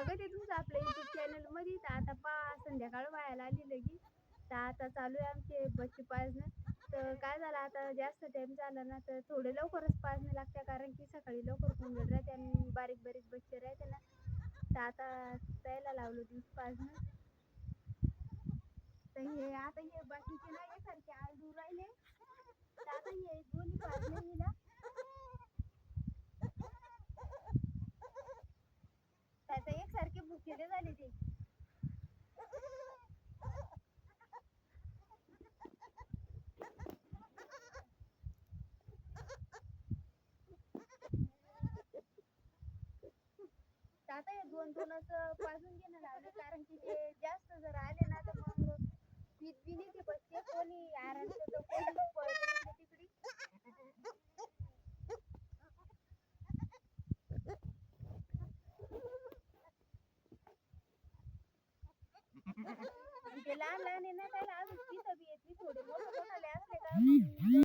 स्वागत आहे तुमचं आपल्या युट्यूब चॅनलमध्ये. तर आता पा संध्याकाळ व्हायला आली लगी तर आता चालू आहे आमचे बच्चे पाजणं तर काय झालं आता जास्त टाइम झाला ना तर थोडे लवकरच पाजणे लागते कारण की सकाळी लवकर कोंबड राहते आणि बारीक बारीक बच्चे राहते ना. तर आता त्याला लावलं दूध पाजणं तर हे आता हे बाकीचे नाही सारखे आळदू राहिले. तर आता हे दोन्ही आता हे दोन दोनच पाजून घेणं लावलं कारण की ते जास्त जर आले ना तर मग पीत बी नाही बसते. कोणी कोणी पळतो ते लहान लहान आहे ना त्याला अजून पितं बी येत थोडे मोठं कोणाला असले का